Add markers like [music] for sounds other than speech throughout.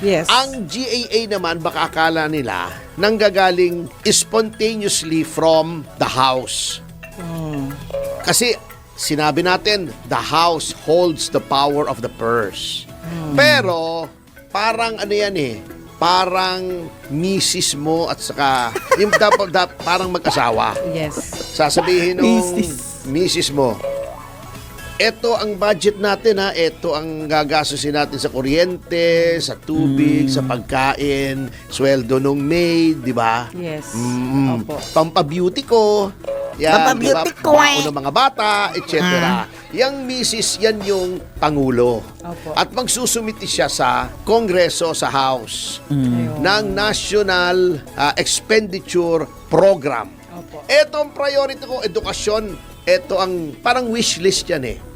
Yes. Ang GAA naman, baka akala nila, nanggagaling spontaneously from the house. Kasi sinabi natin, the house holds the power of the purse. Pero, parang ano yan eh, parang misis mo at saka, yung dapat, [laughs] dap, parang mag-asawa. Yes. Sasabihin nung Misis. misis mo, eto ang budget natin ha, eto ang gagastusin natin sa kuryente, sa tubig, sa pagkain, sweldo nung maid, di ba? Yes. Mm, Opo. Pampabeauty ko. Yan, Pampabeauty di ko, eh. Ng mga bata, etc. Yang misis, yan yung Pangulo. Opo. At magsusumiti siya sa Kongreso, sa House, Ayun. ng National ah, Expenditure Program. Opo. Ito ang priority ko, edukasyon. Ito ang parang wish list yan eh.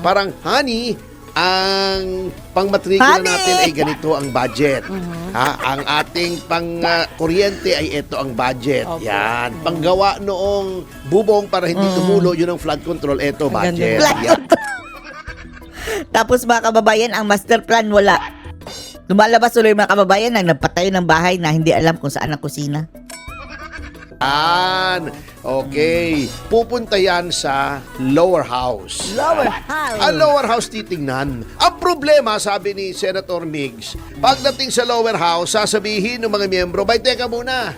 Parang, honey, ang pangmatrikula natin ay ganito ang budget. Ha? Ang ating pang ah, kuryente ay ito ang budget. Opo. Yan. Panggawa noong bubong para hindi tumulo, yun ang flood control. Ito, budget. Yan. Tapos mga kababayan, ang master plan wala. Lumalabas ulit mga kababayan ang nagpatayo ng bahay na hindi alam kung saan ang kusina. Yan. Okay. Pupunta yan sa lower house. Lower house. Ang lower house titingnan. Ang problema, sabi ni Senator Miggs, pagdating sa lower house, sasabihin ng mga miyembro, bay, teka muna,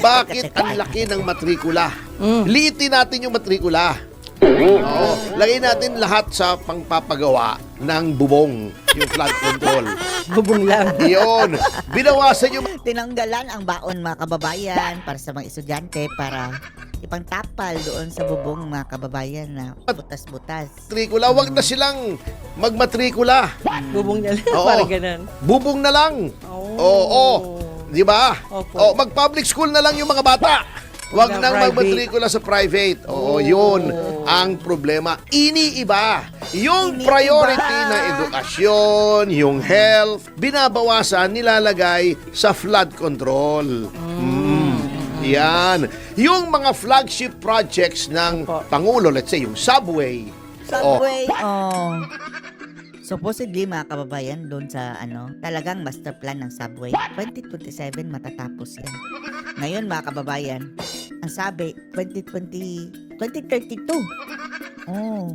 bakit ang laki ng matrikula? Liitin natin yung matrikula. Oo. Lagay natin lahat sa pangpapagawa ng bubong, yung flood control. Bubong lang. Iyon. Binawasan yung Tinanggalan ang baon mga kababayan para sa mga estudyante para ipangtapal doon sa bubong mga kababayan na butas-butas. matrikula. Huwag na silang magmatrikula. Bubong niya lang. Oo. Parang ganun. Bubong na lang. Oh. Oo. Di ba? Opo. O, mag-public school na lang yung mga bata. Huwag Na nang private. magmatrikula sa private. Oo, yun ang problema. Iniiba. Yung Iniiba. priority na edukasyon, yung health, binabawasan, nilalagay sa flood control. Mm. Yan. Yung mga flagship projects ng Opo. Pangulo, let's say, yung subway. Oh, Subway. Oh. Supposedly mga kababayan doon sa ano, talagang master plan ng subway. 2027 matatapos yan. Ngayon mga kababayan, ang sabi 2020 2032. Oh.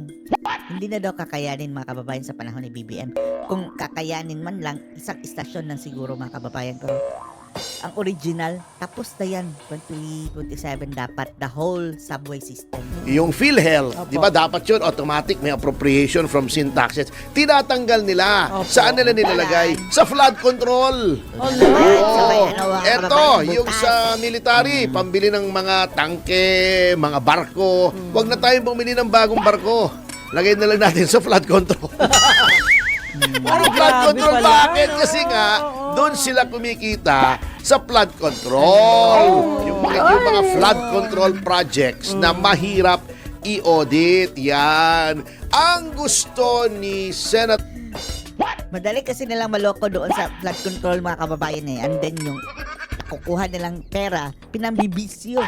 Hindi na daw kakayanin mga kababayan sa panahon ni BBM. Kung kakayanin man lang, isang istasyon lang siguro mga kababayan. Pero ang original, tapos na yan. 2027 dapat the whole subway system. Yung PhilHealth, Opo. di ba dapat yun automatic may appropriation from sin taxes. Tinatanggal nila. Opo. Saan nila nilalagay? Sa flood control. Oh, Sabay, ano, mga Eto, kababayan, yung butas. sa military, pambili ng mga tangke, mga barko. Huwag na tayong bumili ng bagong barko. Lagay na lang natin sa flood control. Puro [laughs] flood grabe control. pala. Bakit? Kasi nga. Doon sila kumikita sa flood control. Yung mga, yung mga flood control projects na mahirap i-audit. Yan. Ang gusto ni Senate Madali kasi nilang maloko doon sa flood control mga kababayan eh. And then yung kukuha nilang pera, pinambibisyo.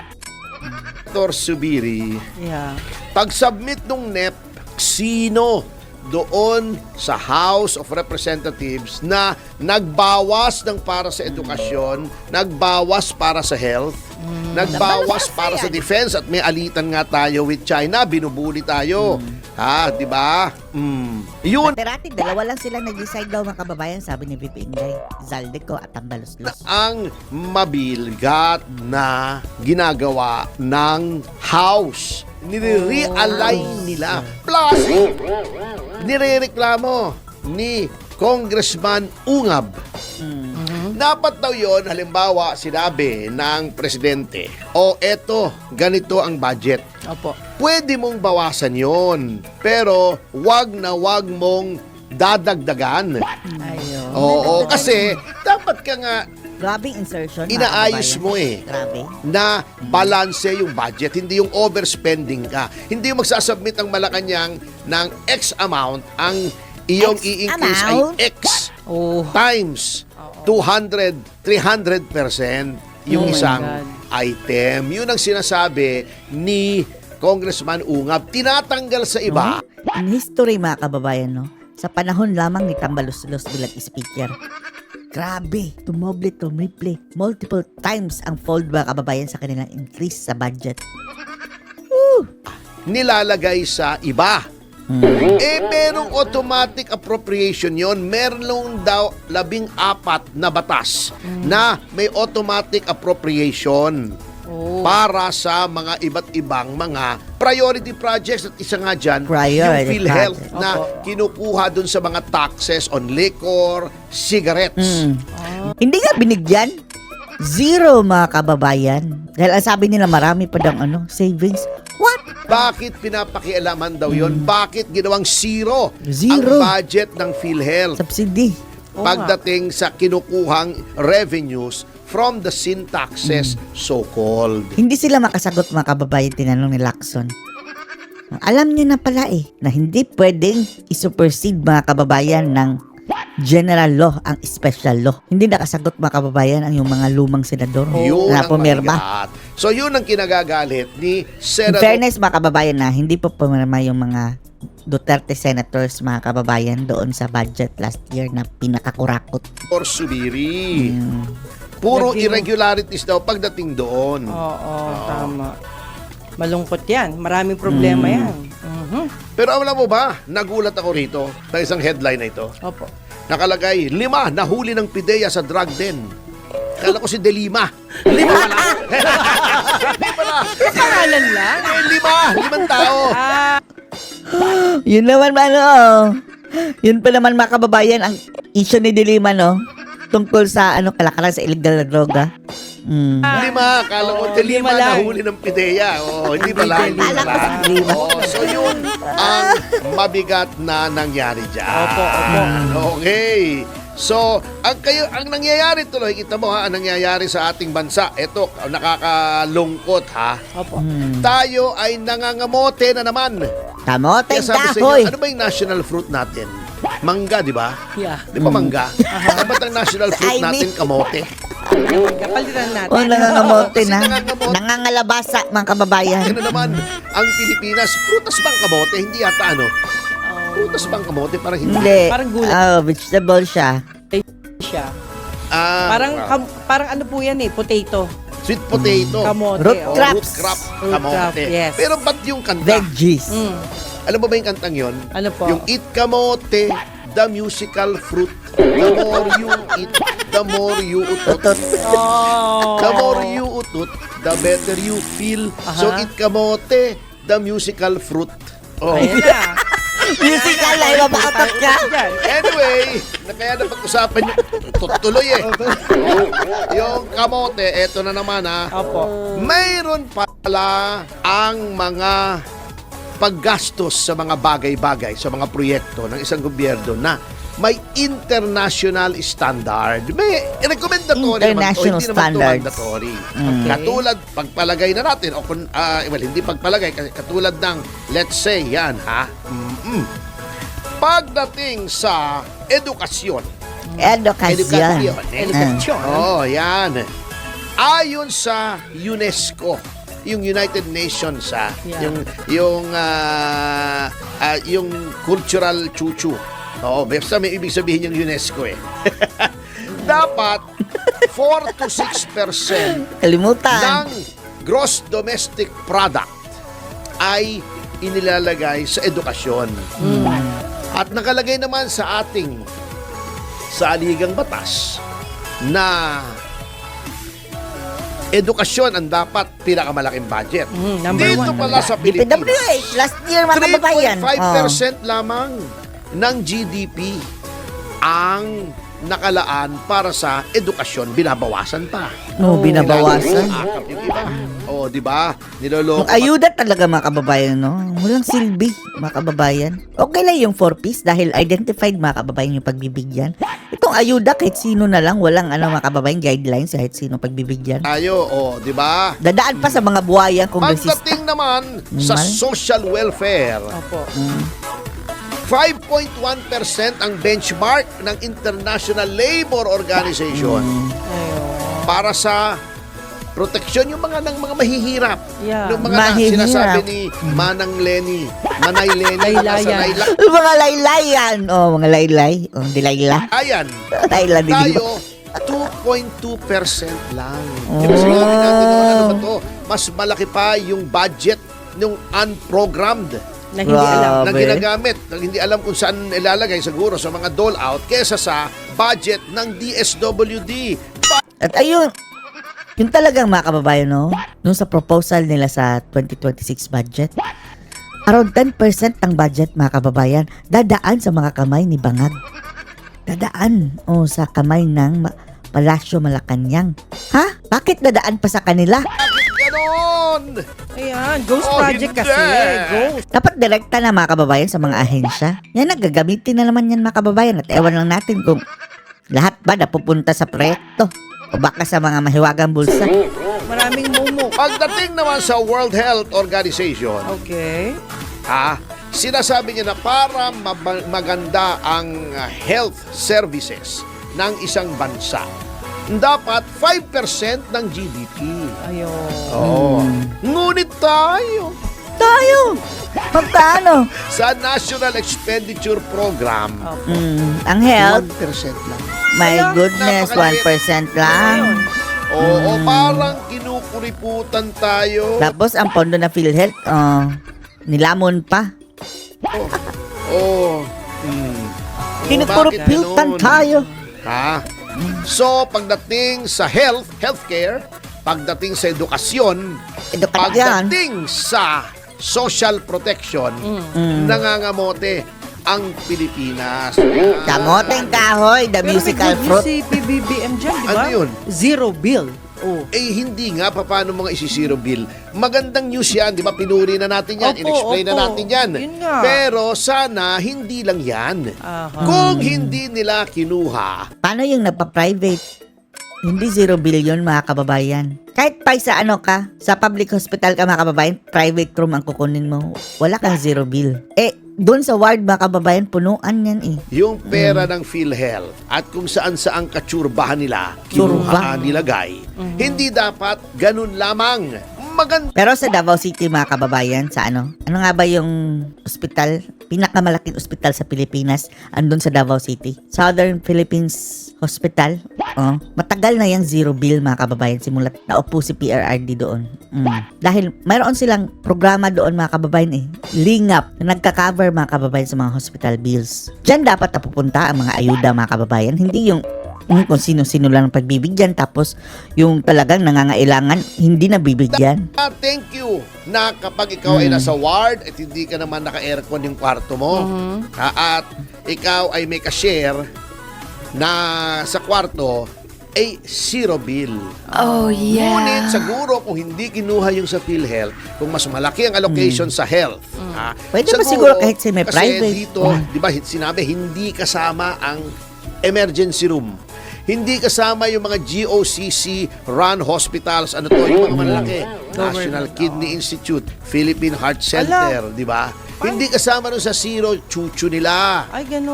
Dr. Subiri, Yeah. pag-submit ng NEP, sino doon sa House of Representatives na nagbawas ng para sa edukasyon, nagbawas para sa health, nagbawas Nabawas para sa defense at may alitan nga tayo with China, binubuli tayo. Ha, di ba? Mm. Yun Dati dalawa lang sila nag-decide daw mga kababayan, sabi ni VP Inday. Zaldeco at Tambaluslos. ang mabilgat na ginagawa ng House. Nire-realign nila. Plus, nirereklamo ni Congressman Ungab. Dapat daw yon halimbawa sinabi ng presidente, o eto, ganito ang budget. Opo. Pwede mong bawasan yon pero wag na wag mong dadagdagan. Ayun. Oo, kasi dapat ka nga Grabing insertion. Inaayos mo eh. Grabe. na balanse yung budget, hindi yung overspending ka. Hindi yung magsasubmit ang Malacanang ng X amount, ang iyong X i-increase amount? ay X Oh. times 200, 300% yung Oh my isang God. item. Yun ang sinasabi ni Congressman Ungab. Tinatanggal sa iba. In history mga kababayan, no? Sa panahon lamang ni Tambaluslos bilang speaker, Grabe, tumoble, tumiple, multiple times ang fold mga kababayan sa kanilang increase sa budget. Nilalagay sa iba. Hmm. Eh, merong automatic appropriation yon. Meron daw labing apat na batas na may automatic appropriation Oh. para sa mga iba't ibang mga priority projects at isa nga dyan, Priority yung PhilHealth project. na Opo. kinukuha dun sa mga taxes on liquor, cigarettes. Mm. Hindi nga binigyan. Zero mga kababayan. Dahil ang sabi nila marami pa daw ano, savings. What? Bakit pinapakialaman daw yon? Bakit ginawang zero. Zero. ang budget ng PhilHealth Subsidy. Pagdating sa kinukuhang revenues from the sin taxes Hmm. so-called? Hindi sila makasagot mga kababayan tinanong ni Lacson. Alam niyo na pala eh, na hindi pwedeng isupersede mga kababayan ng general law ang special law. Hindi nakasagot mga kababayan ang yung mga lumang senador Yun na pumirma. So yun ang kinagagalit ni In Senator fairness mga kababayan na hindi po pumirma yung mga Duterte senators mga kababayan doon sa budget last year na pinakakurakot. Subiri. Mm. Puro Naging- irregularities daw pagdating doon. Oo, tama. Malungkot yan. Maraming problema Mm. yan. Mhm. Pero alam mo ba, nagulat ako rito sa isang headline na ito. Opo. Nakalagay, lima nahuli ng pideya sa drug den. Kala ko si Delima. [laughs] Lima pala. [laughs] Hindi pala. Pangalan lang. Eh, lima. Limang tao. Ah, [gasps] Yun naman ano, yun pa naman mga kababayan ang issue ni Dilima no tungkol sa ano kalakalan sa illegal na droga. Mm. Lima. Kala ko Oo, Delima lima lang. nahuli ng pideya. Oh, hindi pala. Hindi pala. Delima. Oh, so yun ang mabigat na nangyari dyan. Opo, opo. Okay. So, ang kayo ang nangyayari tuloy, kita mo ha, ang nangyayari sa ating bansa. Ito, nakakalungkot ha. opo. Mm. Tayo ay nangangamote na naman. Kamote Kaya sabi sa kahoy. inyo, ano ba yung national fruit natin? Mangga, di ba? Yeah. Di ba mangga? Ano ba ang national fruit Ay, natin? Kamote. Kapalitan natin. Oh, nangangamote na. nangangamote. Nangangalabasa mga kababayan. Ano naman, ang Pilipinas, prutas bang kamote? Hindi yata ano. Prutas bang kamote? Parang hindi. Hindi. Parang gulay. Oh, vegetable siya. siya. Ah, Parang wow. kam- parang ano po yan eh, potato. Sweet potato. Kamote. Root oh. crab. Root crop, Root kamote. crop, yes. Pero ba't yung kanta? Veggies. Mm. Alam mo ba yung kantang yon? Ano po? Yung Eat Kamote, the musical fruit. The more you eat, the more you utot. Oh. The more you utot, the better you feel. So Aha. Eat Kamote, the musical fruit. Oh. Ayan na. Musical ay mapakatot ka. Anyway, na kaya na pag-usapan nyo, tutuloy eh. yung kamote, eto na naman ha. Opo. Mayroon pala ang mga paggastos sa mga bagay-bagay, sa mga proyekto ng isang gobyerno na may international standard. May recommendatory naman to, International hindi naman to standards. mandatory. Okay. Katulad, pagpalagay na natin, o kung, ah, well, hindi pagpalagay, kasi katulad ng, let's say, yan ha, mm pagdating sa edukasyon, Edukasyon. eh. Edukasyon. Oh, yan. Ayon sa UNESCO, yung United Nations ha, Yeah. yung yung ah, ah, yung cultural chuchu. Oo, basta may ibig sabihin yung UNESCO eh. [laughs] Dapat 4 to 6% Kalimutan. ng gross domestic product ay inilalagay sa edukasyon. At nakalagay naman sa ating sa aligang batas na edukasyon ang dapat pinakamalaking budget. Mm, number Dito one, pala sa Pilipinas, last year mga kababayan. 3.5% lamang ng GDP ang nakalaan para sa edukasyon. Binabawasan pa. Oh, oh binabawasan. Akap yung iba. O, di ba? Niloloko. Ayuda talaga mga kababayan, no? Walang silbi, mga kababayan. Okay lang yung 4-piece dahil identified mga kababayan yung pagbibigyan. Itong ayuda kahit sino na lang, walang ano mga kababayan, guidelines kahit sino pagbibigyan. tayo, o, di ba? Dadaan pa sa mga buhayang kongresista. Pagdating naman sa social welfare, Opo. Mm. 5.1% ang benchmark ng International Labor Organization para sa proteksyon yung mga ng mga mahihirap. Yeah. Yung mga na, Mahihirap. sinasabi ni Manang Lenny, Manay Lenny, sa Layla. [laughs] mga laylayan. Oh, mga laylay. Oh, dilayla. Ayan, [laughs] Layla din. tayo 2.2% lang. Di ba sinabi natin noon, ano ba to? Mas malaki pa yung budget ng unprogrammed Na hindi Wow. alam. na Grabe. ginagamit na hindi alam kung saan ilalagay siguro sa mga dole out kesa sa budget ng DSWD. At ayun, yung talagang mga kababayan, no? Nung sa proposal nila sa 2026 budget, around 10% ng budget, mga kababayan, dadaan sa mga kamay ni Bangag. Dadaan, o sa kamay ng Ma- Palasyo Malacanang. Ha? Bakit dadaan pa sa kanila? Bakit ganon? Ayan, ghost Oh, project hindi. kasi. Ghost. Dapat direkta na mga kababayan sa mga ahensya. Yan ang gagamitin na naman yan mga kababayan at ewan lang natin kung lahat ba napupunta sa proyekto o baka sa mga mahiwagang bulsa. Maraming momo. Pagdating naman sa World Health Organization, Okay. ha, sinasabi niya na para maganda ang health services ng isang bansa, dapat 5% ng GDP. Ayun. Oo. Ngunit tayo, Tayo! Magkano? sa National Expenditure Program. Mm, ang health, 1% lang. my goodness, napakaliit. 1% lang. Oo, parang kinukuriputan tayo. Tapos ang pondo na PhilHealth, oh, nilamon pa. Oo. Hmm. Kinukuruputan Bakit ganun? tayo. Ha? So, pagdating sa health, healthcare, pagdating sa edukasyon, Edukasyon. pagdating sa social protection, Mm. nangangamote ang Pilipinas. Kamoteng kahoy, the Pero may musical good news fruit. si PBBM dyan, di ba? Ano yun? Zero bill. Oh. Eh, hindi nga, paano mga isisiro bill? Magandang news yan, di ba? Pinuri na natin yan, Opo, in-explain na opo. natin yan. Yun nga. Pero sana, hindi lang yan. Aha. Kung hindi nila kinuha, Paano yung nagpa-private? Hindi zero billion mga kababayan. Kahit pa sa ano ka, sa public hospital ka mga kababayan, private room ang kukunin mo. Wala kang zero bill. Eh, doon sa ward mga kababayan, punuan yan eh. yung pera ng PhilHealth at kung saan saan katsurbahan nila, Tsurba. kinuha nilagay, hindi dapat ganun lamang. Maganda Pero sa Davao City mga kababayan, sa ano? Ano nga ba yung ospital? Pinakamalaking ospital sa Pilipinas, andun sa Davao City. Southern Philippines Hospital. Oh, matagal na yung zero bill mga kababayan simulat naupo si PRRD doon. Mm. Dahil mayroon silang programa doon mga kababayan eh. Lingap na nagka-cover mga kababayan sa mga hospital bills. Diyan dapat napupunta ang mga ayuda mga kababayan. Hindi yung mm, kung sino-sino lang ang pagbibigyan tapos yung talagang nangangailangan hindi nabibigyan. Ah, thank you na kapag ikaw ay Mm. nasa ward at hindi ka naman naka-aircon yung kwarto mo ah, at ikaw ay may ka-share na sa kwarto ay zero bill. Oh, yeah. Ngunit siguro kung hindi kinuha yung sa PhilHealth, kung mas malaki ang allocation sa health, ah, Mm. Pwede ba siguro kahit sa may kasi private? dito, Mm. di ba sinabi, hindi kasama ang emergency room. Hindi kasama yung mga GOCC run hospitals, ano to, yung mga malalaki. National Kidney Institute, Philippine Heart Center, di ba? Hindi kasama nun sa zero chuchu nila. Ay, ganun.